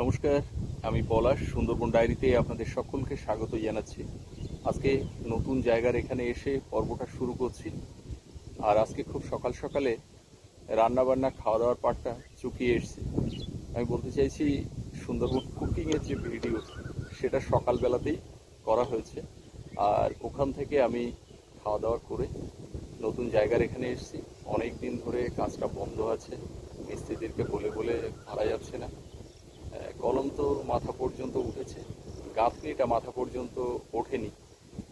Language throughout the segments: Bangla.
নমস্কার, আমি পলাশ, সুন্দরবন ডায়েরিতে আপনাদের সকলকে স্বাগত জানাচ্ছি। আজকে নতুন জায়গার এখানে এসে পর্বটা শুরু করছি। আর আজকে খুব সকাল সকালে রান্না বান্না খাওয়া দাওয়ার পাটটা চুকিয়ে এসেছি। আমি বলতে চাইছি, সুন্দরবন কুকিংয়ের যে ভিডিও, সেটা সকালবেলাতেই করা হয়েছে। আর ওখান থেকে আমি খাওয়া দাওয়া করে নতুন জায়গার এখানে এসেছি। অনেক দিন ধরে কাজটা বন্ধ আছে। মিস্ত্রিদেরকে বলে বলে পারা যাচ্ছে না। কলম তো মাথা পর্যন্ত উঠেছে। গাঁথনিটা মাথা পর্যন্ত ওঠেনি।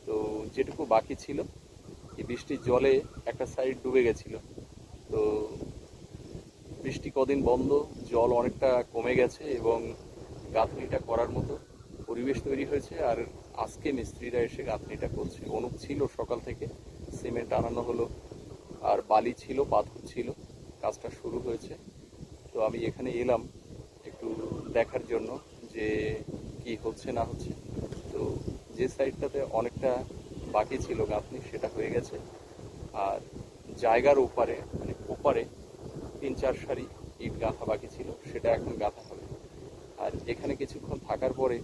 তো যেটুকু বাকি ছিল, এই বৃষ্টির জলে একটা সাইড ডুবে গেছিল। তো বৃষ্টি কদিন বন্ধ, জল অনেকটা কমে গেছে এবং গাঁথনিটা করার মতো পরিবেশ তৈরি হয়েছে। আর আজকে মিস্ত্রিরা এসে গাঁথনিটা করছে। অনুপ ছিল সকাল থেকে, সিমেন্ট আনানো হলো, আর বালি ছিল, পাথর ছিল। কাজটা শুরু হয়েছে। তো আমি এখানে এলাম। দেখার জন্য যে কি হচ্ছে না হচ্ছে। তো যে সাইডটাতে অনেকটা বাকি ছিল গাঁথনি, সেটা হয়ে গেছে। আর জায়গার ওপারে মানে ওপারে তিন চার সারি ইট গাঁথা বাকি ছিল, সেটা এখন গাঁথা হবে। আর এখানে কিছুক্ষণ থাকার পরে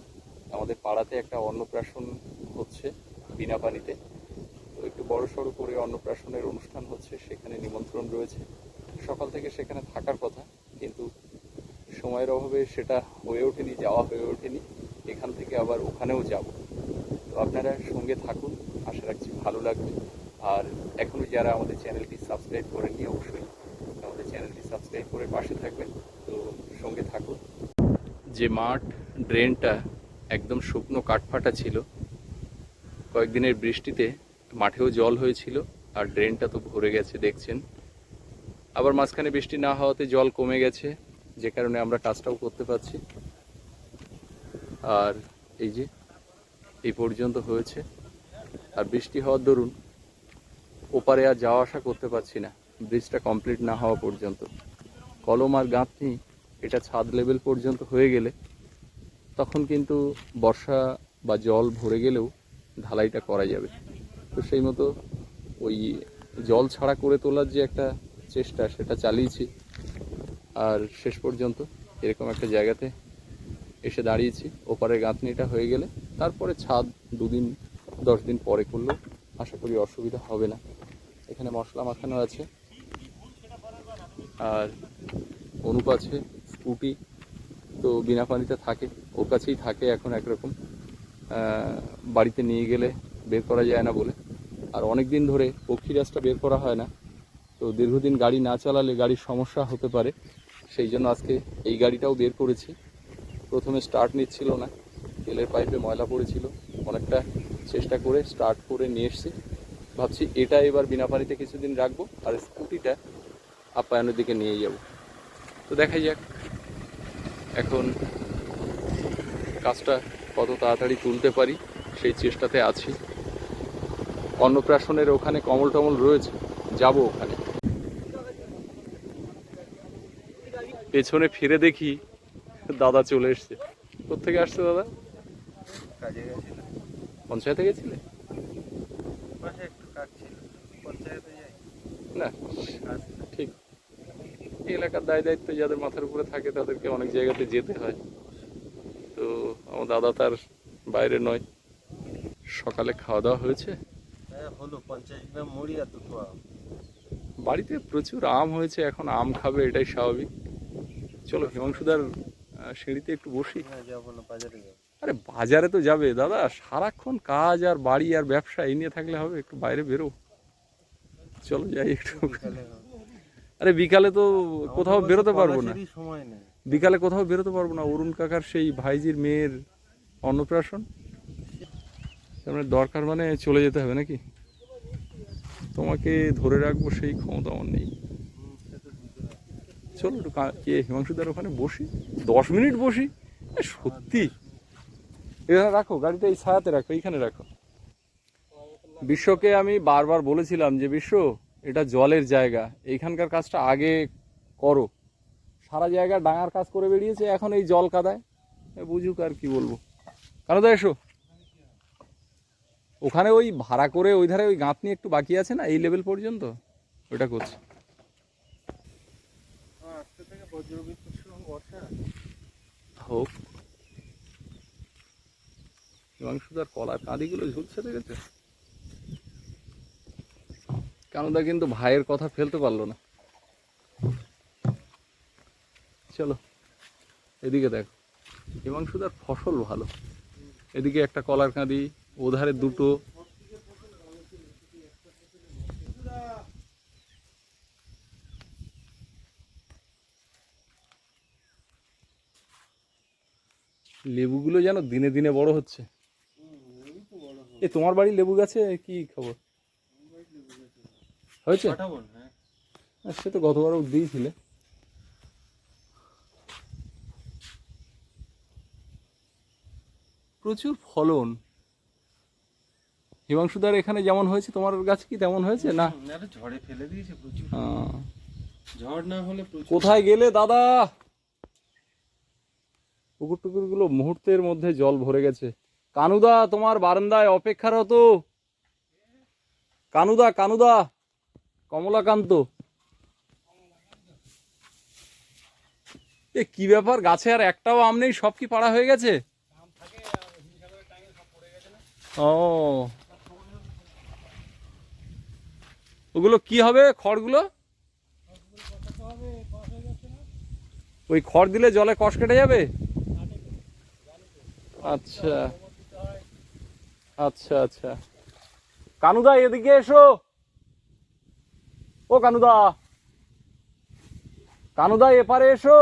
আমাদের পাড়াতে একটা অন্নপ্রাশন হচ্ছে বিনা পানিতে। তো একটু বড় সড়ো করে অন্নপ্রাশনের অনুষ্ঠান হচ্ছে, সেখানে নিমন্ত্রণ রয়েছে। সকাল থেকে সেখানে থাকার কিন্তু সময়ের অভাবে সেটা হয়ে ওঠেনি, যাওয়া হয়ে ওঠেনি। এখান থেকে আবার ওখানেও যাব। তো আপনারা সঙ্গে থাকুন, আশা রাখছি ভালো লাগবে। আর এখনও যারা আমাদের চ্যানেলটি সাবস্ক্রাইব করেননি, অবশ্যই আমাদের চ্যানেলটি সাবস্ক্রাইব করে পাশে থাকবেন। তো সঙ্গে থাকুন। যে মাঠ, ড্রেনটা একদম শুকনো কাঠফাটা ছিল। কয়েকদিনের বৃষ্টিতে মাঠেও জল হয়েছিল, আর ড্রেনটা তো ভরে গেছে, দেখছেন। আবার মাঝখানে বৃষ্টি না হওয়াতে জল কমে গেছে। যে কারণে আমরা কাজটাও করতে পারছি। আর এই যে, এই পর্যন্ত হয়েছে। আর বৃষ্টি হওয়ার দরুন ওপারে আর যাওয়া আসা করতে পারছি না। ব্রিজটা কমপ্লিট না হওয়া পর্যন্ত। কলম আর গাঁথনি এটা ছাদ লেভেল পর্যন্ত হয়ে গেলে তখন কিন্তু বর্ষা বা জল ভরে গেলেও ঢালাইটা করা যাবে। তো সেই মতো ওই জল ছাড়া করে তোলার যে একটা চেষ্টা সেটা চালিয়েছি। আর শেষ পর্যন্ত এরকম একটা জায়গাতে এসে দাঁড়িয়েছি। ওপারে গাঁথনিটা হয়ে গেলে তারপরে ছাদ দুদিন, দশ দিন পরে করলেও আশা করি অসুবিধা হবে না। এখানে মশলা মাখানো আছে। আর অনুপ আছে, স্কুটি তো বিনা পানিতে থাকে। ওর কাছেই থাকে এখন একরকম। বাড়িতে নিয়ে গেলে বের করা যায় না বলে। আর অনেক দিন ধরে পক্ষী রাস্তা বের করা হয় না। তো দীর্ঘদিন গাড়ি না চালালে গাড়ির সমস্যা হতে পারে, সেই জন্য আজকে এই গাড়িটাও বের করেছি। প্রথমে স্টার্ট নিচ্ছিল না, তেলের পাইপে ময়লা পড়েছিল, অনেকটা চেষ্টা করে স্টার্ট করে নিয়ে এসছি। ভাবছি এটা এবার বিনা পানিতে কিছুদিন রাখব, আর স্কুটিটা আপ্যায়নের দিকে নিয়ে যাব। তো দেখাই যাক, এখন কাজটা কত তাড়াতাড়ি তুলতে পারি, সেই চেষ্টাতে আছি। অন্নপ্রাশনের ওখানে কমল টমল রয়েছে, যাব ওখানে। পেছনে ফিরে দেখি দাদা চলে এসছে। কোথেকে আসছে দাদা? পঞ্চায়েতে গেছিলে? একটু কাজ পঞ্চায়েতে যাই। না ঠিক। এই এলাকার দায় দায়িত্ব যাদের মাথার উপরে থাকে তাদেরকে অনেক জায়গাতে যেতে হয়। তো আমার দাদা তার বাইরে নয়। সকালে খাওয়া দাওয়া হয়েছে? হ্যাঁ হলো পঞ্চাশ গ্রাম মুড়ি আর দুটো আম বাড়িতে প্রচুর আম হয়েছে এখন আম খাবে এটাই স্বাভাবিক। চলো হিমাংশুদার সিঁড়িতে একটু বসি। হ্যাঁ আরে বাজারে তো যাবে দাদা। সারাক্ষণ কাজ আর বাড়ি আর ব্যবসা এই নিয়ে থাকলে হবে একটু বাইরে বেরো। চলো যাই একটু। আরে বিকালে তো কোথাও বেরোতে পারব না। বিকালে কোথাও বেরোতে পারব না। অরুণ কাকার সেই ভাইজির মেয়ের অন্নপ্রাশন। তার দরকার মানে চলে যেতে হবে নাকি? তোমাকে ধরে রাখব সেই ক্ষমতা আমার নেই হুম, সে তো বুঝতে পারছি। চলো একটু কা- হিমাংশুদার ওখানে বসি। দশ মিনিট বসি। সত্যি। এখানে রাখো, গাড়িটা এই ছায়াতে রাখো, এইখানে রাখো। বিশ্বকে আমি বারবার বলেছিলাম যে, বিশ্ব, এটা জলের জায়গা। এইখানকার কাজটা আগে করো। সারা জায়গা ডাঙার কাজ করে বেরিয়েছে, এখন এই জল কাদায়। বুঝুক আর কি বলব। কেন দা এসো। ওখানে ওই ভাড়া করে ওই ধারে ওই গাঁথনি একটু বাকি আছে না, এই লেভেল পর্যন্ত? ওইটা করছে। হিমাংশুদার কলার কাঁদিগুলো ঝুলছে, দেখেছে? কানুদা কিন্তু ভাইয়ের কথা ফেলতে পারল না। চলো, এদিকে দেখো। হিমাংশুদার ফসল ভালো। এদিকে একটা কলার কাঁদি, ওধারে দুটো যেন দিনে দিনে বড় হচ্ছে? এ তোমার বাড়ির লেবু গাছে কি খবর? হয়েছে? হ্যাঁ। আর সে তো গতবারও দিয়েছিলে। প্রচুর ফলন। হিমাংশুদার এখানে যেমন হয়েছে তোমার গাছ কি তেমন হয়েছে না? ঝড়ে ফেলে দিয়েছে প্রচুর। ঝড় না হলে কোথায় গেলে দাদা? পুকুর টুকুরগুলো মুহূর্তের মধ্যে জল ভরে গেছে। কানুদা, তোমার বারান্দায় অপেক্ষারত। কানুদা কানুদা, কমলাকান্ত। এ, কি ব্যাপার? গাছে আর একটাও আম নেই, সব কি পাড়া হয়ে গেছে? ও। ওগুলো কি হবে খড়গুলো? ওই খড় দিলে জলে কষ কেটে যাবে? আচ্ছা। আচ্ছা আচ্ছা। কানুদা, এদিকে এসো। ও কানুদা। কানুদা, এপারে এসো।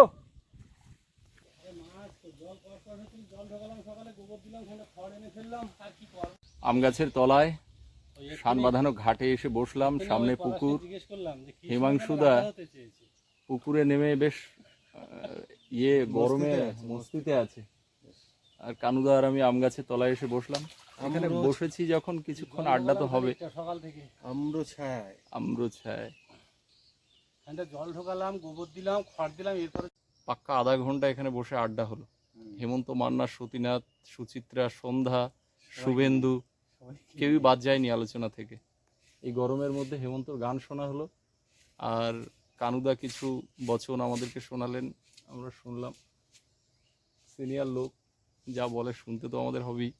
আম গাছের তলায় সান বাঁধানো ঘাটে এসে বসলাম, সামনে পুকুর। হিমাংশুদা পুকুরে নেমে বেশ ইয়ে গরমে মস্তিতে আছে। আর কানুদা আর আমি আম গাছের তলায় এসে বসলাম। এখানে বসেছি যখন কিছুক্ষণ আড্ডা তো হবে। সকাল থেকে। আম্র ছায়। আম্র ছায়। জল ঢোকালাম গোবর দিলাম খড় দিলাম এরপরে পাক্কা আধা ঘণ্টা এখানে বসে আড্ডা হলো। হেমন্ত মান্না সতীনাথ সুচিত্রা সন্ধ্যা শুভেন্দু কেউই বাদ যায়নি আলোচনা থেকে। এই গরমের মধ্যে হেমন্তর গান শোনা হলো। আর কানুদা কিছু বচন আমাদেরকে শোনালেন। আমরা শুনলাম। সিনিয়র লোক। যা বলে শুনতে তো আমাদের হবেই।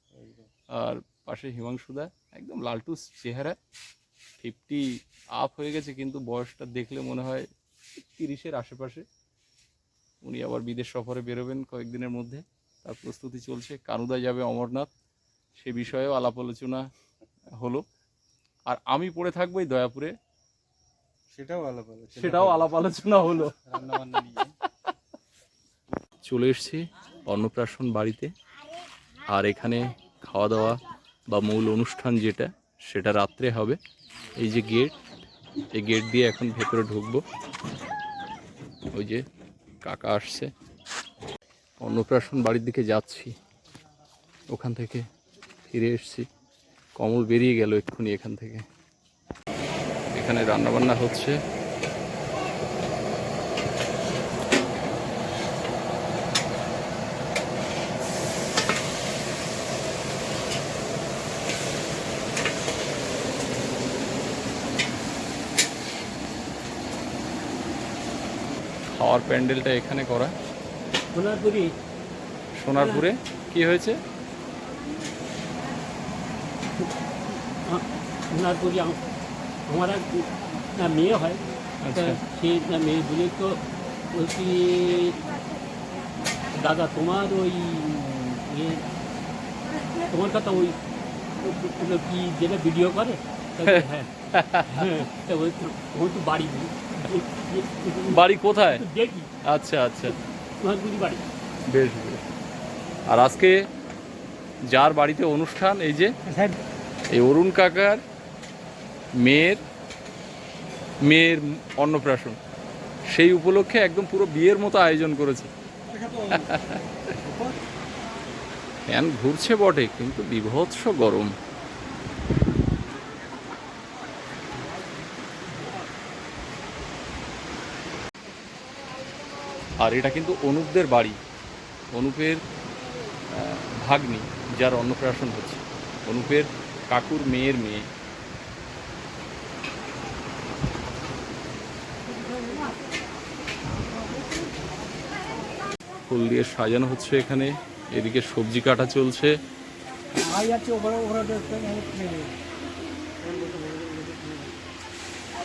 আর পাশে হিমাংশুদা একদম লালটুস চেহারা। ফিফটি আপ হয়ে গেছে কিন্তু বয়সটা দেখলে মনে হয় তিরিশের আশেপাশে। উনি আবার বিদেশ সফরে বেরোবেন কয়েকদিনের মধ্যে। তার প্রস্তুতি চলছে। কানুদা যাবে অমরনাথ। সে বিষয়েও আলাপ আলোচনা হলো। আর আমি পড়ে থাকব এই দয়াপুরে। সেটাও আলাপ ভালো সেটাও আলাপ আলোচনা হলো। চলে এসেছি। অন্নপ্রাশন বাড়িতে আর এখানে খাওয়া দাওয়া বা মূল অনুষ্ঠান যেটা, সেটা রাত্রে হবে। এই যে গেট, এই গেট দিয়ে এখন ভেতরে ঢুকবো। ওই যে কাকা আসছে। অন্নপ্রাশন বাড়ির দিকে যাচ্ছি। ওখান থেকে ফিরে এসেছি। কমল বেরিয়ে গেল এক্ষুনি এখান থেকে। এখানে রান্নাবান্না হচ্ছে। খাওয়ার প্যান্ডেলটা এখানে করা। সোনারপুরি। সোনারপুরে? কি হয়েছে? সোনারপুরি আম- আমার না মেয়ে হয়। আচ্ছা। সে না মেয়ে বলে তো বলছি দাদা তোমার ওই ইয়ে তোমার কথা ওই কি যেটা ভিডিও করে? হ্যাঁ। হ্যাঁ। তা তো বাড়ি বাড়ি কোথায়? আচ্ছা আচ্ছা। বেশ বেশ। আর আজকে যার বাড়িতে অনুষ্ঠান এই যে এই অরুণ কাকার মেয়ের মেয়ের অন্নপ্রাশন সেই উপলক্ষে একদম পুরো বিয়ের মতো আয়োজন করেছে। ফ্যান ঘুরছে বটে কিন্তু বিভৎস গরম। আর এটা কিন্তু অনুপদের বাড়ি, অনুপের ভাগ্নি, যার অন্নপ্রাশন হচ্ছে। অনুপের কাকুর মেয়ের মেয়ে। ফুল দিয়ে সাজানো হচ্ছে এখানে। এদিকে সবজি কাটা চলছে।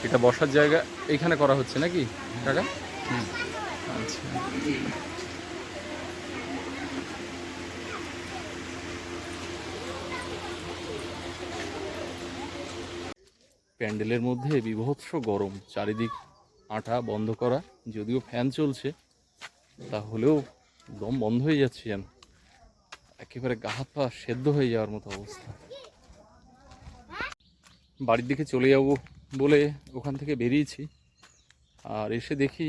এটা বসার জায়গা এখানে করা হচ্ছে নাকি? কাকা? আচ্ছা। প্যান্ডেলের মধ্যে বিভৎস গরম, চারিদিক আটা বন্ধ করা। যদিও ফ্যান চলছে, তাহলেও দম বন্ধ হয়ে যাচ্ছে যেন। একেবারে গা হাত পা সেদ্ধ হয়ে যাওয়ার মতো অবস্থা। বাড়ির দিকে চলে যাব বলে ওখান থেকে বেরিয়েছি। আর এসে দেখি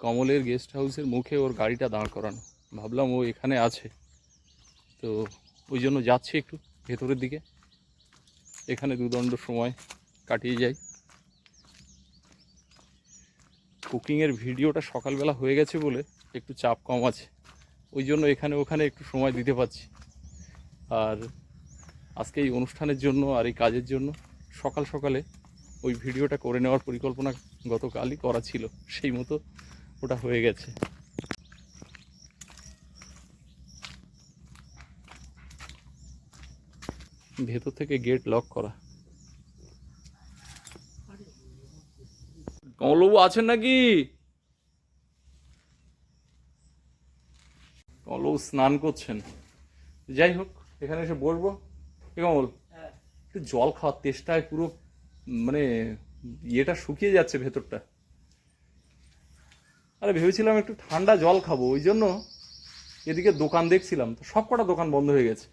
কমলের গেস্ট হাউসের মুখে ওর গাড়িটা দাঁড় করানো। ভাবলাম ও এখানে আছে। তো ওই জন্য যাচ্ছি একটু ভেতরের দিকে। এখানে দুদণ্ড সময় কাটিয়ে যাই। কুকিংয়ের ভিডিওটা সকালবেলা হয়ে গেছে বলে একটু চাপ কম আছে। ওই জন্য এখানে ওখানে একটু সময় দিতে পারছি। আর আজকে এই অনুষ্ঠানের জন্য আর এই কাজের জন্য সকাল সকালে ওই ভিডিওটা করে নেওয়ার পরিকল্পনা গতকালই করা ছিল। সেই মতো ওটা হয়ে গেছে। ভেতর থেকে গেট লক করা। কমলবাবু আছেন নাকি? কমলবাবু স্নান করছেন। যাই হোক এখানে এসে বসবো। কমল? একটু জল খাওয়ার তেষ্টায় পুরো মানে ইয়েটা শুকিয়ে যাচ্ছে ভেতরটা। আরে ভেবেছিলাম একটু ঠান্ডা জল খাব, ওই জন্য এদিকে দোকান দেখছিলাম, তো সব কটা দোকান বন্ধ হয়ে গেছে।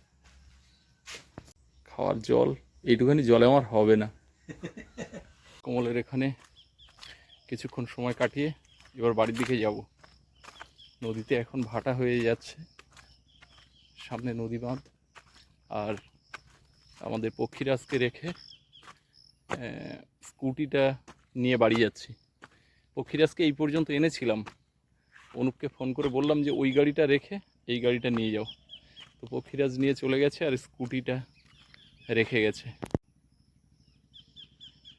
খাওয়ার জল, এইটুখানি জলে আমার হবে না। কমলের এখানে কিছুক্ষণ সময় কাটিয়ে এবার বাড়ির দিকে যাব। নদীতে এখন ভাটা হয়ে যাচ্ছে, সামনে নদী বাঁধ, আর আমাদের পক্ষীরাজকে রেখে স্কুটিটা নিয়ে বাড়ি যাচ্ছি। পক্ষীরাজকে এই পর্যন্ত এনেছিলাম। অনুপকে ফোন করে বললাম যে, ওই গাড়িটা রেখে, এই গাড়িটা নিয়ে যাও। তো পক্ষীরাজ নিয়ে চলে গেছে আর স্কুটিটা রেখে গেছে।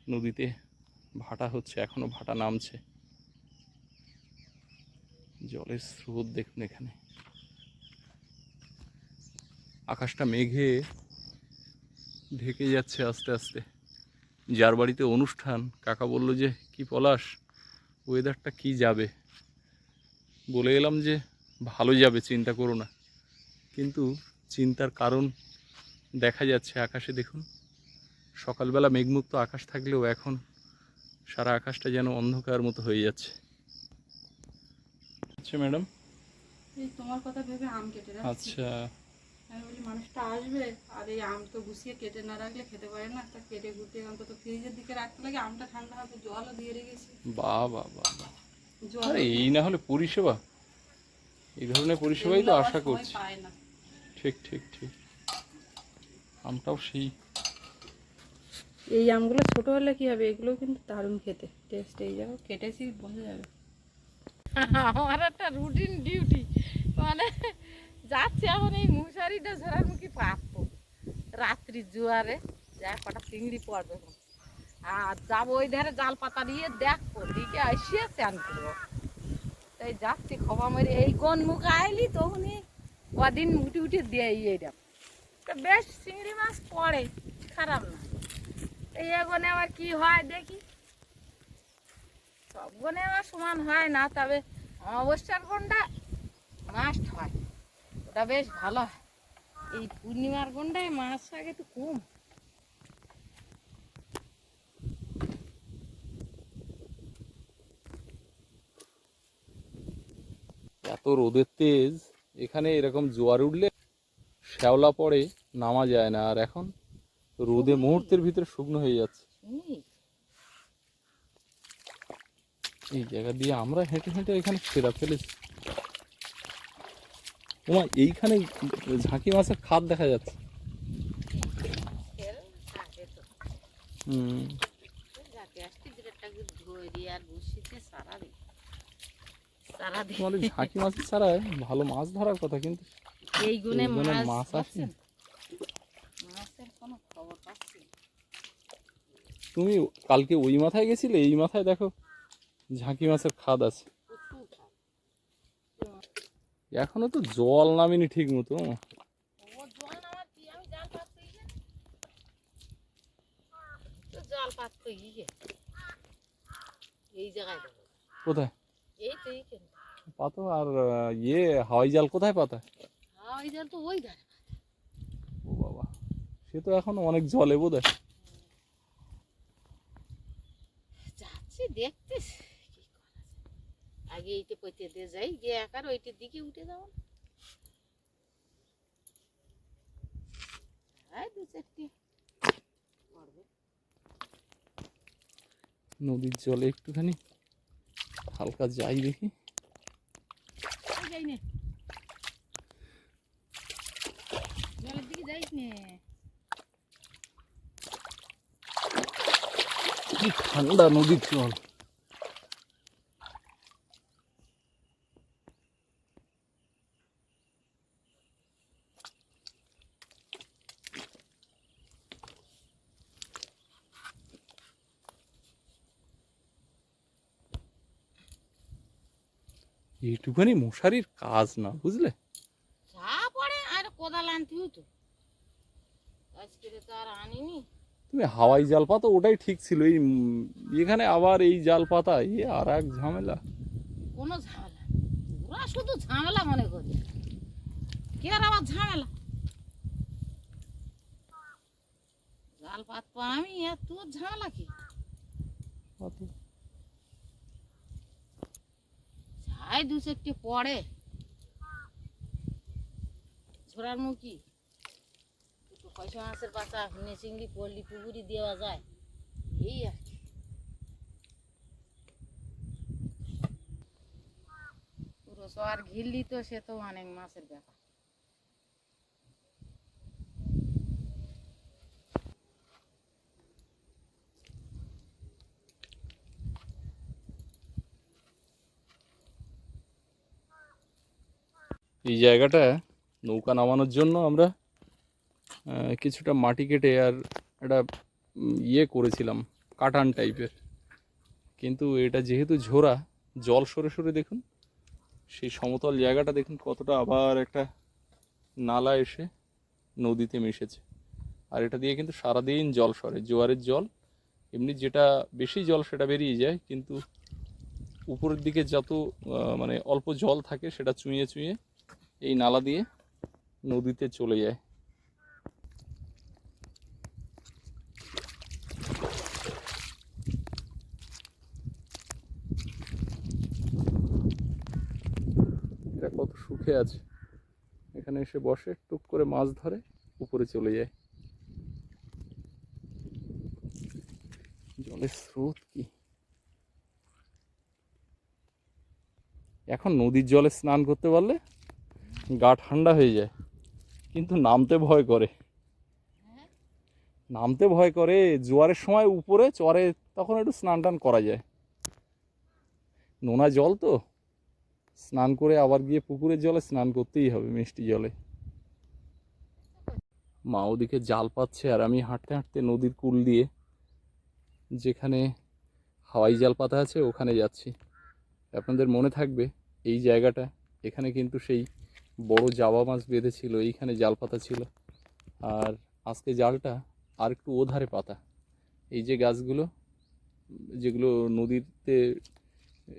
নদীতে ভাটা হচ্ছে, এখনও ভাটা নামছে। জলের স্রোত দেখুন এখানে। আকাশটা মেঘে ঢেকে যাচ্ছে আস্তে আস্তে। যার বাড়িতে অনুষ্ঠান, কাকা বলল যে, কি পলাশ? ওয়েদারটা কি যাবে? বলে এলাম যে ভালো যাবে চিন্তা করো না। কিন্তু চিন্তার কারণ দেখা যাচ্ছে আকাশে দেখুন। সকালবেলা মেঘমুক্ত আকাশ থাকলেও এখন সারা আকাশটা যেন অন্ধকার মতো হয়ে যাচ্ছে। আচ্ছা ম্যাডাম। এই তোমার কথা ভেবে আম কেটে আচ্ছা। আমি বলি মানুষটা আসবে? আর এই আম তো গুছিয়ে কেটে না রাখলে খেতে পারে না। তা কেটে গুটে অন্তত ফ্রিজের দিকে রাখতে লাগে। আমটা ঠান্ডা হবে জলও দিয়ে রেখেছি। বা বা। আরে এই না হলে পরিষেবা? এই ধরনের পরিষেবাই তো আশা করছি। ঠিক ঠিক ঠিক। আমটাও সেই। এই আমগুলো ছোট হলে কি হবে? এগুলো কিন্তু দারুণ খেতে। টেস্ট এই যাব কেটেছি বোঝা যাবে। আমার একটা রুটিন ডিউটি মানে যাচ্ছে এখন এই মশারিটা ঝরার মুখে পাবো রাত্রি জোয়ারে যা কটা চিংড়ি পড়বে আর যাব ওই ধারে জাল পাতা দিয়ে দেখব, দিকে আসিয়া চান করব। তাই যাচ্ছি খবা মেরে এই কোন মুখ আইলি তখনই কদিন উঠে উঠে দিয়ে তো বেশ, চিংড়ি মাছ পড়ে, খারাপ না। এই এগোনে আবার কি হয় দেখি। সব গনে আমার সমান হয় না, তবে অমাবস্যার গন্ডা মাস্ট হয়। ওটা বেশ ভালো হয়। এই পূর্ণিমার গন্ডায় মাছ আগে তো কম। এত রোদের তেজ এখানে এরকম জোয়ার উঠলে শ্যাওলা পড়ে নামা যায় না। আর এখন রোদে মুহূর্তের ভিতরে শুকনো হয়ে যাচ্ছে। এই জায়গা দিয়ে আমরা হেঁটে হেঁটে এখানে ফেরা ফেলেছি। ওমা এইখানে ঝাঁকি মাছের খাদ দেখা যাচ্ছে। হুম। তোমাদের ঝাঁকি মাছের ছাড়া ভালো মাছ ধরার কথা কিন্তু এই গুণে মাছ মাছ আসে? মাছের কোনো খবর পাচ্ছি তুমি কালকে ওই মাথায় গেছিলে এই মাথায় দেখো ঝাঁকি মাছের খাদ আছে। এখনও তো জল নামেনি ঠিক মতো। কোথায়? পাতো আর ইয়ে হাওয়াই জাল কোথায় পাতা? জাল তো ওই ও বাবা সে তো এখন অনেক জলে বোধ হয় যাচ্ছি দেখতেছি কি করা যায় আগে এইটা পইতে দিয়ে যাই গিয়ে একার ওইটার দিকে উঠে যাও দু চারটি। নদীর জলে একটুখানি হালকা যাই দেখি। জলের দিকে যাইস নে। কি ঠান্ডা নদীর জল। এইটুখানি মশারির কাজ না বুঝলে? যা পড়ে আর কোদাল আনতে হতো। আজকে তো আর আনিনি। তুমি হাওয়াই জাল পাতা ওটাই ঠিক ছিল। এই এখানে আবার এই জাল পাতা এ আর এক ঝামেলা। কোনো ঝামেলা। ওরা শুধু ঝামেলা মনে করি। কে আর আবার ঝামেলা? জাল পাতবো আমি আর তোর ঝামেলা কি? যাই দু চারটে পড়ে ঝোড়ার মুখি। একটু পয়সা মাছের পাতা, হিনে চিংড়ি পড়লি পুকুরি দেওয়া যায়। এই আর কি। পুরো সবার ঘিরলি তো, সে তো অনেক মাছের ব্যাপার। এই জায়গাটা নৌকা নামানোর জন্য আমরা কিছুটা মাটি কেটে আর একটা ইয়ে করেছিলাম কাটান টাইপের। কিন্তু এটা যেহেতু ঝোরা জল সরে সরে দেখুন, সেই সমতল জায়গাটা দেখুন কতটা আবার একটা নালা এসে নদীতে মিশেছে। আর এটা দিয়ে কিন্তু সারাদিন জল সরে, জোয়ারের জল। এমনি যেটা বেশি জল সেটা বেরিয়ে যায়, কিন্তু উপরের দিকে যত মানে অল্প জল থাকে সেটা চুঁয়ে চুঁয়ে এই নালা দিয়ে নদীতে চলে যায়। এটা কত সুখে আছে। এখানে এসে বসে টুক করে মাছ ধরে, উপরে চলে যায়। জলের স্রোত কি? এখন নদীর জলে স্নান করতে পারলে গা ঠান্ডা হয়ে যায়। কিন্তু নামতে ভয় করে। নামতে ভয় করে, জোয়ারের সময় উপরে, চরে তখন একটু স্নান টান করা যায়। নোনা জল তো। স্নান করে আবার গিয়ে পুকুরের জলে স্নান করতেই হবে মিষ্টি জলে। মা ওদিকে জাল পাচ্ছে আর আমি হাঁটতে হাঁটতে নদীর কুল দিয়ে, যেখানে হাওয়াই জাল পাতা আছে, ওখানে যাচ্ছি। আপনাদের মনে থাকবে, এই জায়গাটা, এখানে কিন্তু সেই বড় জাবা মাছ বেঁধেছিল, এইখানে জাল পাতা ছিল। আর আজকে জালটা আর একটু ওধারে পাতা। এই যে গাছগুলো, যেগুলো নদীতে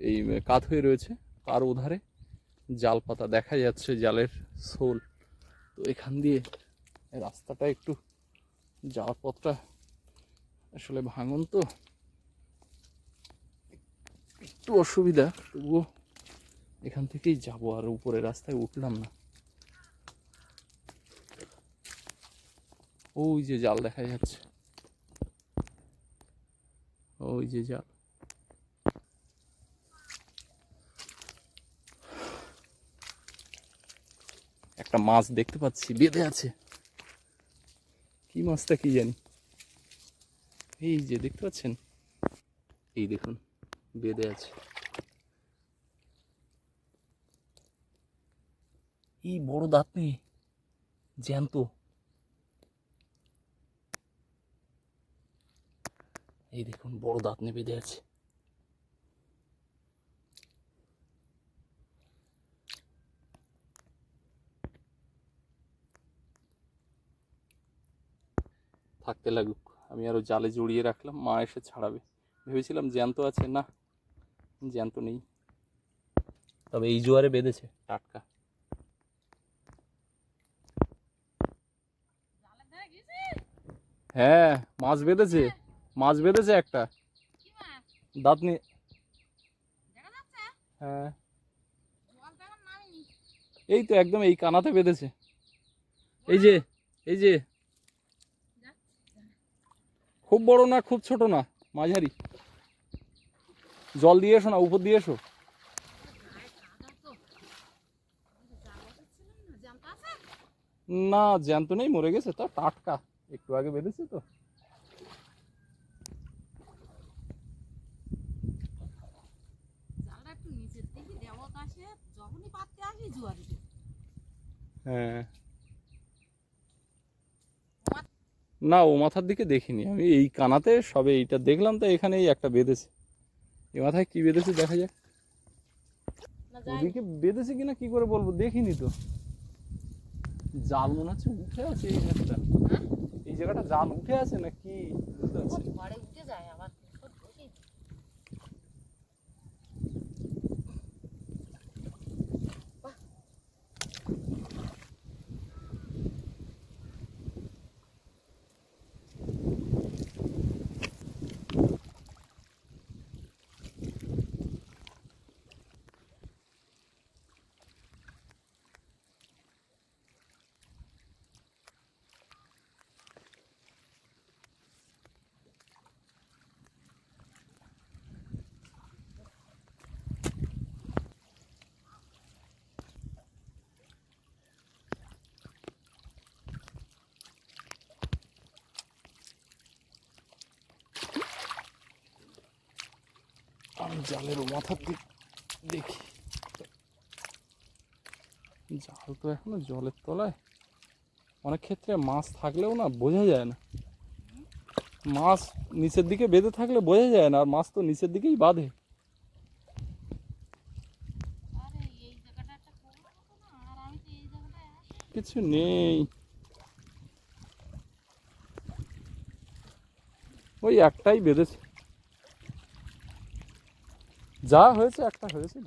এই কাত হয়ে রয়েছে, তার ওধারে জাল পাতা দেখা যাচ্ছে, জালের শোল। তো এখান দিয়ে রাস্তাটা একটু যাওয়ার পথটা আসলে ভাঙন তো একটু অসুবিধা, তবুও এখান থেকেই যাব আর উপরে রাস্তায় উঠলাম না। ওই যে জাল দেখা যাচ্ছে। ওই যে জাল। একটা মাছ দেখতে পাচ্ছি, বেঁধে আছে। কি মাছটা কি জানি? এই যে দেখতে পাচ্ছেন? এই দেখুন, বেঁধে আছে। কি বড় দাঁত নেই জ্যান্ত। এই দেখুন, বড় দাঁত নিয়ে বেঁধে আছে। থাকতে লাগুক, আমি আরও জালে জড়িয়ে রাখলাম, মা এসে ছাড়াবে। ভেবেছিলাম জ্যান্ত আছে, না, জ্যান্ত নেই। তবে এই জোয়ারে বেঁধেছে, টাটকা। হ্যাঁ মাছ বেঁধেছে। মাছ বেঁধেছে একটা। দাঁত নিয়ে হ্যাঁ। এই তো একদম এই কানাতে বেঁধেছে। এই যে এই যে। খুব বড় না, খুব ছোট না, মাঝারি। জল দিয়ে এসো না, উপর দিয়ে এসো। না, জ্যান্ত নেই, মরে গেছে, তা টাটকা। একটু আগে বেঁধেছে তো। জালটা একটু নিচের দিকে দেবো কাছে যখনই পাততে আসি জোয়ারে হ্যাঁ। না ও মাথার দিকে দেখিনি। আমি এই কানাতে সবে এইটা দেখলাম তো এখানেই একটা বেঁধেছে। এ মাথায় কি বেঁধেছে দেখা যাক। ওদিকে বেঁধেছে কিনা কি করে বলব দেখিনি তো। জাল মনে হচ্ছে উঠে আছে এই জায়গাটা এই জায়গাটা জাল উঠে আছে না কি বুঝতে পারছি জালের মাথার দিক দেখি। জাল তো এখনও জলের তলায়। অনেক ক্ষেত্রে মাছ থাকলেও না বোঝা যায় না। মাছ নিচের দিকে বেঁধে থাকলে বোঝা যায় না আর মাছ তো নিচের দিকেই বাঁধে। কিছু নেই। ওই একটাই বেঁধেছে। যা হয়েছে একটা হয়েছিল।